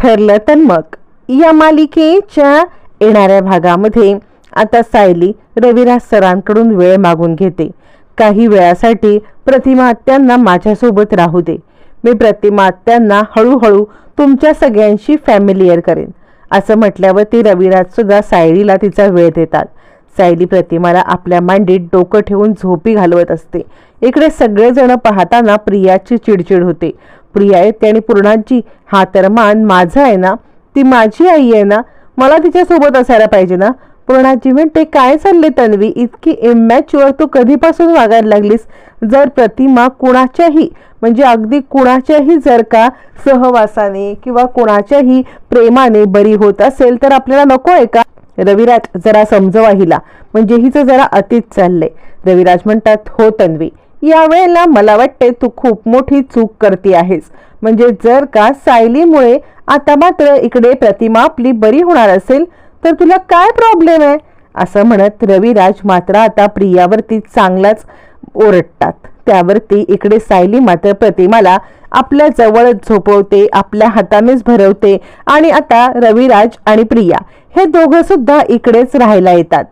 ठरलं तर मग. या मालिकेच्या येणाऱ्या भागामध्ये आता सायली रविराज सरांकडून वेळ मागून घेते. काही वेळासाठी प्रतिमा आत्यांना माझ्यासोबत राहू दे. मी प्रतिमा आत्यांना हळूहळू तुमच्या सगळ्यांशी फॅमिलियर करेन. असं म्हटल्यावर ती रविराजसुद्धा सायलीला तिचा वेळ देतात. सायली प्रतिमाला आपल्या मांडीत डोकं ठेवून झोपी घालवत असते. इकडे सगळेजण पाहताना प्रियाची चिडचिड होते. प्रिया येते आणि पूर्णाची. हा तर मान माझा आहे ना ती माझी आई आहे ना मला तिच्यासोबत असायला पाहिजे ना. पूर्णाजी म्हणते काय चालले तन्वी? इतकी इमॅच्युअर तू कधीपासून वागायला लागलीस? जर प्रतिमा कुणाच्याही म्हणजे अगदी कुणाच्याही जर का सहवासाने किंवा कुणाच्याही प्रेमाने बरी होत असेल तर आपल्याला नको आहे का? रविराज जरा समजवा हिला. म्हणजे हिचं जरा अतीत चाललंय. रविराज म्हणतात हो तन्वी यावेळेला मला वाटते तू खूप मोठी चूक करते आहेस. म्हणजे जर का सायलीमुळे आता मात्र इकडे प्रतिमा आपली बरी होणार असेल तर तुला काय प्रॉब्लेम आहे? असं म्हणत रविराज मात्र आता प्रियावरती चांगलाच ओरडतात. त्यावरती इकडे सायली मात्र प्रतिमाला आपल्या जवळ झोपवते आपल्या हातानेच भरवते आणि आता रविराज आणि प्रिया हे दोघं सुद्धा इकडेच राहायला येतात.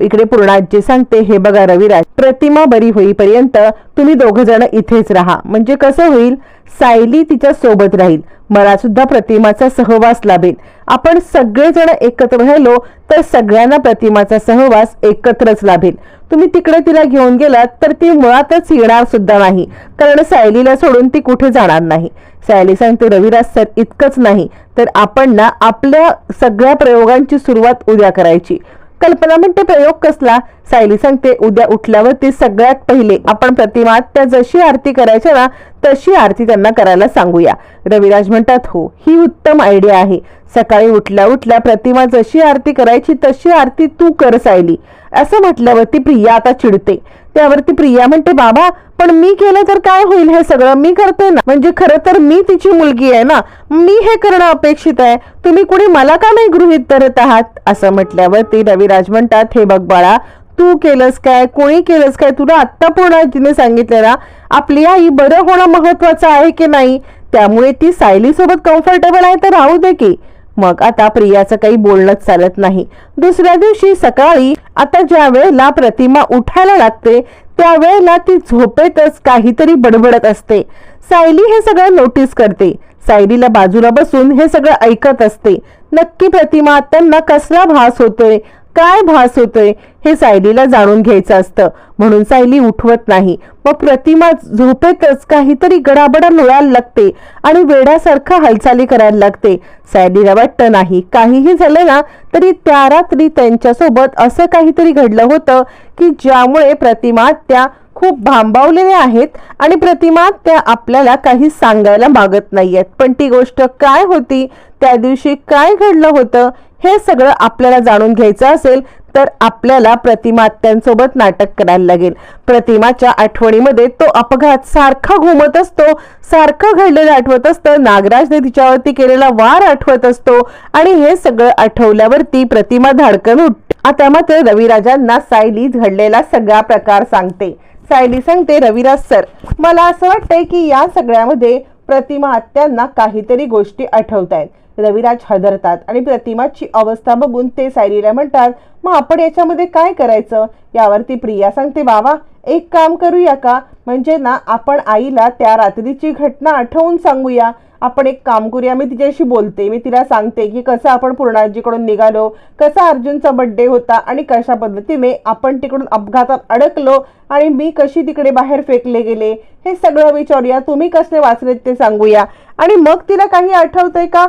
इकडे पूर्णाजी सांगते हे बघा रविराज प्रतिमा बरी होईपर्यंत तुम्ही दोघ जण इथेच राहा. म्हणजे कसं होईल? सायली तिच्या सोबत राहील. मला सुद्धा प्रतिमाचा सहवास लाभेल. आपण सगळेजण एकत्र राहिलो तर सगळ्यांना प्रतिमाचा सहवास एकत्रच लाभेल. तुम्ही तिकडे तिला घेऊन गेलात तर ती मुळातच येणार सुद्धा नाही. कारण सायलीला सोडून ती कुठे जाणार नाही. सायली सांगते रविराज सर इतकंच नाही. तर आपण ना आपल्या सगळ्या प्रयोगांची सुरुवात उद्या करायची. कल्पना म्हणते प्रयोग कसला? सायली सांगते उद्या उठल्यावरती सगळ्यात पहिले आपण प्रतिमात त्या जशी आरती करायच्या ना तशी आरती त्यांना करायला सांगूया. रविराज म्हणतात हो ही उत्तम आयडिया आहे. सकाळी उठल्या उठल्या प्रतिमा जशी आरती करायची तशी आरती तू कर सायली. असं म्हटल्यावरती प्रिया आता चिडते. त्यावरती प्रिया म्हणते बाबा पण मी केलं तर काय होईल हे सगळं? मी करते ना. म्हणजे खरं तर मी तिची मुलगी आहे ना? मी हे करणं अपेक्षित आहे. तुम्ही कुणी मला का नाही गृहित धरत आहात? असं म्हटल्यावरती रविराज म्हणतात हे बघ बाळा तू केलंस काय? कोणी केलंस काय? तुला आत्ता तिने सांगितलं ना? आपली आई बरं होणं महत्वाचं आहे की नाही? त्यामुळे ती सायली सोबत कम्फर्टेबल आहे तर राहू दे की. मग आता प्रियाचं काही बोलणंच चालत नाही. दुसऱ्या दिवशी सकाळी आता ज्या वेळेला प्रतिमा उठायला लागते त्यावेळेला ती झोपेतच काहीतरी बडबडत असते. सायली हे सगळं नोटीस करते. सायलीला बाजूला बसून हे सगळं ऐकत असते. नक्की प्रतिमा त्यांना कसला भास होतोय? काय भास होतोय हे सायलीला जाणून घ्यायचं असतं. म्हणून सायली उठवत नाही. मग प्रतिमा झोपेतच काहीतरी गडाबडा लोळायला लागते आणि वेड्यासारखा हालचाली करायला लागते. सायलीला वाटतं नाही काहीही झालं ना तरी त्या रात्री त्यांच्यासोबत असं काहीतरी घडलं होतं की ज्यामुळे प्रतिमा त्या खूप भांबावलेल्या आहेत आणि प्रतिमा त्या आपल्याला काही सांगायला मागत नाहीयेत. पण ती गोष्ट काय होती? त्या दिवशी काय घडलं होतं? हे सगळं आपल्याला जाणून घ्यायचं असेल तर आपल्याला प्रतिमात्यांसोबत नाटक करायला लागेल. प्रतिमाच्या आठवणीमध्ये तो अपघात सारखा घुमत असतो सारखं घडलेलं आठवत असतं नागराजने तिच्यावरती केलेला वार आठवत असतो आणि हे सगळं आठवल्यावरती प्रतिमा धाडकन उठते आता मात्र रविराजांना सायली घडलेला सगळा प्रकार सांगते. सायली सांगते रविराज सर मला असं वाटतंय की या सगळ्यामध्ये प्रतिमा आत्यांना काहीतरी गोष्टी आठवत आहेत रविराज हदरतात आणि प्रतिमाची अवस्था बघून ते सायलीला म्हणतात मग आपण याच्यामध्ये काय करायचं? यावरती प्रिया सांगते बाबा एक काम करूया का? म्हणजे ना आपण आईला त्या रात्रीची घटना आठवून सांगूया. आपण एक काम करूया मी तिच्याशी बोलते. मी तिला सांगते की कसं आपण पूर्णाजीकडून निघालो कसा अर्जुनचा बड्डे होता आणि कशा पद्धतीने आपण तिकडून अपघातात अडकलो आणि मी कशी तिकडे बाहेर फेकले गेले. हे सगळं विचारूया. तुम्ही कसले वाचलेत ते सांगूया. आणि मग तिला काही आठवतंय का?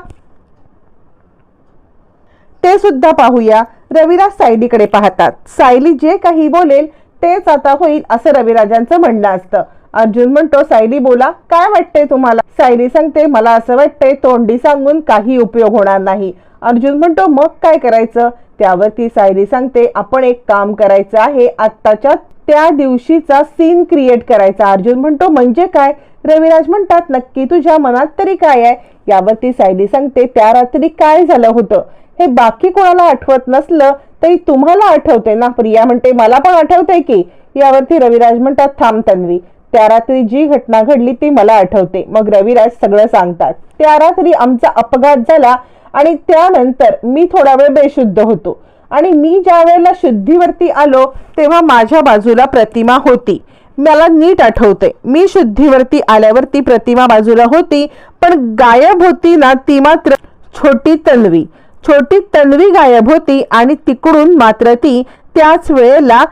ते सुद्धा पाहूया. रविराज सायलीकडे पाहतात. सायली जे काही बोलेल तेच आता होईल असं रविराजांचं म्हणणं असतं. अर्जुन म्हणतो सायली बोला काय वाटतंय तुम्हाला? सायली सांगते मला असं वाटतंय तोंडी सांगून काही उपयोग होणार नाही. अर्जुन म्हणतो मग काय करायचं? त्यावरती सायली सांगते आपण एक काम करायचं आहे आत्ताच्या त्या दिवशीचा सीन क्रिएट करायचा. अर्जुन म्हणतो म्हणजे काय? रविराज म्हणतात नक्की तुझ्या मनात तरी काय आहे? यावरती सायली सांगते त्या रात्री काय झालं होतं? हे बाकी कोणाला आठवत नसलं तरी तुम्हाला आठवते ना? प्रिया म्हणते मला पण आठवतंय की. यावरती रविराज म्हणतात थांब तन्वी त्या रात्री जी घटना घडली ती मला आठवते. मग रविराज सगळं सांगतात त्या रात्री आमचा अपघात झाला आणि त्यानंतर मी थोडा वेळ बेशुद्ध होतो आणि मी ज्या वेळेला शुद्धीवरती आलो तेव्हा माझ्या बाजूला प्रतिमा होती. मला नीट आठवते. मी शुद्धीवरती आल्यावर ती प्रतिमा बाजूला होती पण गायब होती ना ती मात्र छोटी तन्वी. छोटी तन्वी गायब होती आणि तिकडून मात्र ती त्याच वेळेला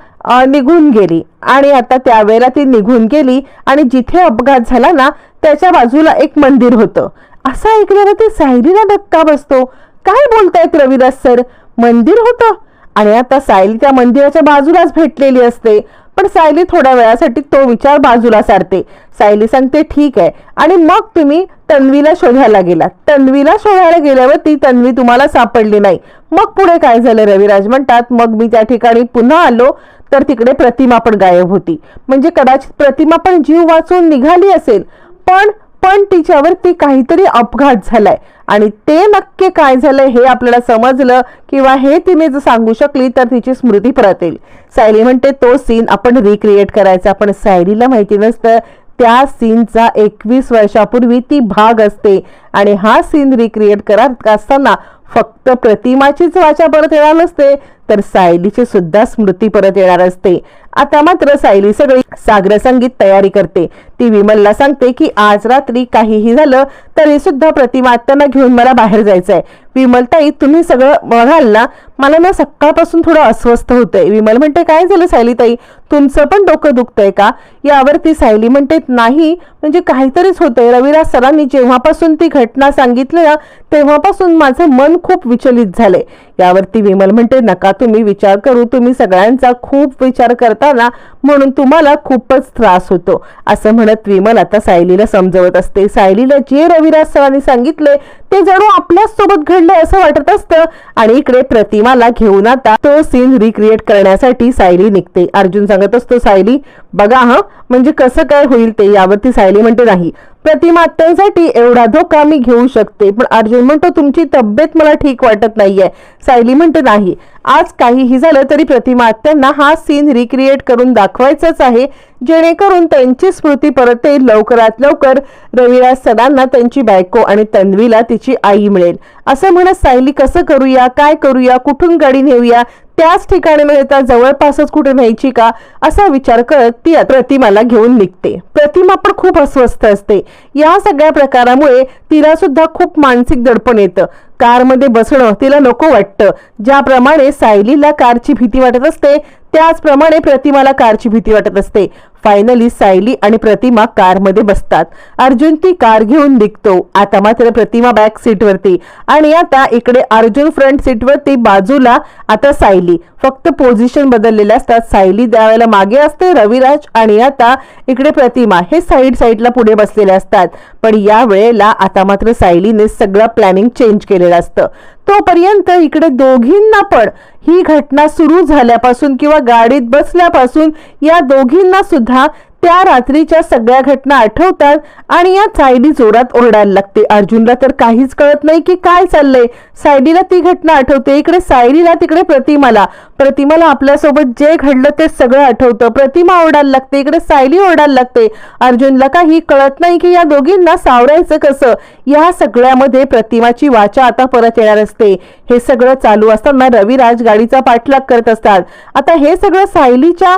निघून गेली. आणि आता त्यावेळेला ती निघून गेली आणि जिथे अपघात झाला ना त्याच्या बाजूला एक मंदिर होतं. असं ऐकल्यावर ते सायलीला धक्का बसतो. काय बोलतायत रविदास सर? मंदिर होतं? आणि आता सायली त्या मंदिराच्या बाजूलाच भेटलेली असते. पण सायली थोड्या वेळासाठी तो विचार बाजूला सारते. सायली सांगते ठीक आहे. आणि मग तुम्ही तन्वीला शोधायला गेला तन्वीला शोधायला गेल्यावर ती तन्वी तुम्हाला सापडली नाही. मग पुढे काय झालं? रविराज म्हणतात मग मी त्या ठिकाणी पुन्हा आलो तर तिकडे प्रतिमा पण गायब होती. म्हणजे कदाचित प्रतिमा पण जीव वाचून निघाली असेल. पण पण तिच्यावरती काहीतरी अपघात झालाय. आणि ते नक्की काय झालंय हे आपल्याला समजलं किंवा हे तिने जर सांगू शकली तर तिची स्मृती परत येईल. सायली म्हणते तो सीन आपण रिक्रिएट करायचा पण सायलीला माहिती नसतं. त्या सीनचा एकवीस वर्षापूर्वी ती भाग असते. आणि हा सीन रिक्रिएट करत असताना फक्त प्रतिमाचीच वाचा परत येणार नसते तर सायलीची सुद्धा स्मृती परत येणार असते. आता मात्र सायली सगळी सागर संगीत तयारी करते. ती विमलला सांगते की आज रात्री काहीही झालं तरी सुद्धा प्रतिमात्यांना घेऊन मला बाहेर जायचंय. विमल ताई तुम्ही सगळं बघाल ना? मला ना सकाळपासून थोडं अस्वस्थ होतंय. विमल म्हणते काय झालं सायली ताई? तुमचं पण डोकं दुखतंय का? यावरती सायली म्हणते नाही म्हणजे काहीतरीच होतंय. रविराज सरांनी जेव्हापासून ती घटना सांगितली ना तेव्हापासून माझं मन खूप विचलित झालंय. यावरती विमल म्हणते नका तुम्ही विचार करू. तुम्ही सगळ्यांचा खूप विचार करताना म्हणून तुम्हाला खूपच त्रास होतो. असं म्हणत विमल आता सायलीला समजवत असते. सायलीला जे रविराज सरांनी सांगितले ते जणू आपल्याच सोबत घडले असं वाटत असतं. आणि इकडे प्रतिमाला घेऊन आता तो सीन रिक्रिएट करण्यासाठी सायली निघते. अर्जुन सांगत असतो सायली बघा हा म्हणजे कसं काय होईल ते? यावरती सायली म्हणते नाही प्रतिमात्यांसाठी एवढा धोका मी घेऊ शकते. पण अर्जुन म्हणतो तुमची तब्येत मला ठीक वाटत नाहीये. सायली म्हणते नाही. आज काहीही झालं तरी प्रतिमा आत्यांना हा सीन रिक्रिएट करून दाखवायचंच आहे. जेणेकरून त्यांची स्मृती परत येईल लवकरात लवकर रविराज सरांना त्यांची बायको आणि तन्वीला तिची आई मिळेल. असं म्हणत सायली कसं करूया? काय करूया? कुठून गाडी नेऊया? त्याच ठिकाणी म्हणजे न येता जवळपासच कुठे न्यायची का असा विचार करत ती प्रतिमाला घेऊन निघते. प्रतिमा पण खूप अस्वस्थ असते. या सगळ्या प्रकारामुळे तिला सुद्धा खूप मानसिक दडपण येतं. कारमध्ये बसणं तिला नको वाटतं. ज्याप्रमाणे सायलीला कारची भीती वाटत असते त्याचप्रमाणे प्रतिमाला कारची भीती वाटत असते. फायनली सायली आणि प्रतिमा कारमध्ये बसतात. अर्जुन ती कार घेऊन निघतो. आता मात्र प्रतिमा बॅक सीटवरती आणि आता इकडे अर्जुन फ्रंट सीटवरती बाजूला आता सायली. फक्त पोझिशन बदललेले असतात. सायली त्यावेळेला मागे असते रविराज आणि आता इकडे प्रतिमा हे साईड साईडला पुढे बसलेले असतात. पण या वेळेला आता मात्र सायलीने सगळं प्लॅनिंग चेंज केलेलं असतं. तोपर्यंत इकडे दोघींना पण ही घटना सुरू झाल्यापासून किंवा गाडीत बसल्यापासून या दोघींना सुद्धा त्या रात्रीच्या सगळ्या घटना आठवतात आणि या सायडी जोरात ओरडायला लागते. अर्जुनला तर काहीच कळत नाही की काय चाललंय. सायडीला ती घटना आठवते. इकडे सायडीला तिकडे प्रतिमाला. प्रतिमाला आपल्यासोबत जे घडलं ते सगळं आठवतं. प्रतिमा ओरडायला लागते. इकडे सायली ओरडायला लागते. अर्जुनला काही कळत नाही की या दोघींना सावरायचं कसं. या सगळ्यामध्ये प्रतिमाची वाचा आता परत येणार असते. हे सगळं चालू असताना रविराज गाडीचा पाठलाग करत असतात. आता हे सगळं सायलीच्या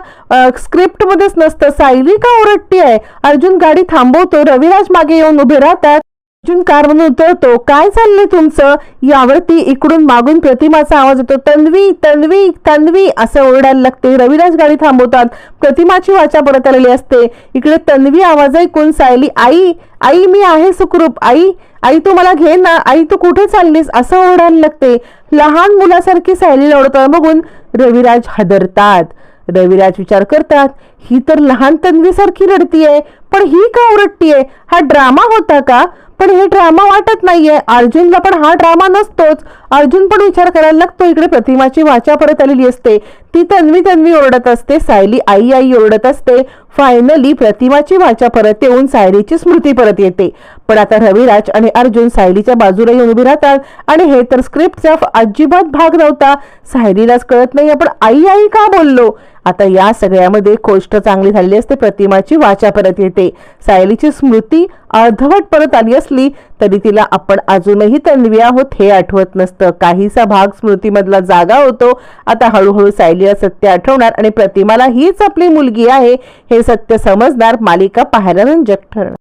स्क्रिप्टमध्येच नसतं. सायली का ओरडती आहे? अर्जुन गाडी थांबवतो रविराज मागे येऊन उभे राहतात. अर्जुन कारमधून उतरतो. काय चाललंय तुमचं? यावरती इकडून मागून प्रतिमाचा आवाज येतो तन्वी तन्वी तन्वी असं ओरडायला लागते. रविराज गाडी थांबवतात. प्रतिमाची वाचा परत आलेली असते. इकडे तन्वी आवाज ऐकून सायली आई आई मी आहे सुखरूप. आई आई तू मला घे ना. आई तू कुठे चाललीस? असं ओरडायला लागते. लहान मुलासारखी सायलीला ओढताना बघून रविराज हदरतात. रविराज विचार करतात ही तर लहान तन्वीसारखी रडतीये पण ही का ओरडतीये? हा ड्रामा होता का? पण हे ड्रामा वाटत नाहीये. अर्जुनला पण हा ड्रामा नसतोच. अर्जुन पण विचार करायला लागतो इकडे प्रतिमाची वाचा परत आलेली असते. ती तन्वी तन्वी ओरडत असते सायली आई आई ओरडत असते. फायनली प्रतिमाची वाचा परत येऊन सायलीची स्मृती परत येते. पण आता रविराज आणि अर्जुन सायलीच्या बाजूला येऊन उभी राहतात आणि हे तर स्क्रिप्टचा अजिबात भाग नव्हता. सायलीलाच कळत नाही आपण आई आई का बोललो? आता या सगळ्यामध्ये गोष्ट चांगली झालेली असते प्रतिमाची वाचा परत येते. सायलीची स्मृती अर्धवट परत आली असली तरी तिला आपण अजूनही तन्वी आहोत हे आठवत नसतं. काहीसा भाग स्मृतीमधला जागा होतो. आता हळूहळू सायलीला सत्य आठवणार आणि प्रतिमाला हीच आपली मुलगी आहे हे सत्य समजणार मालिका पाहायला रंजक ठरणार.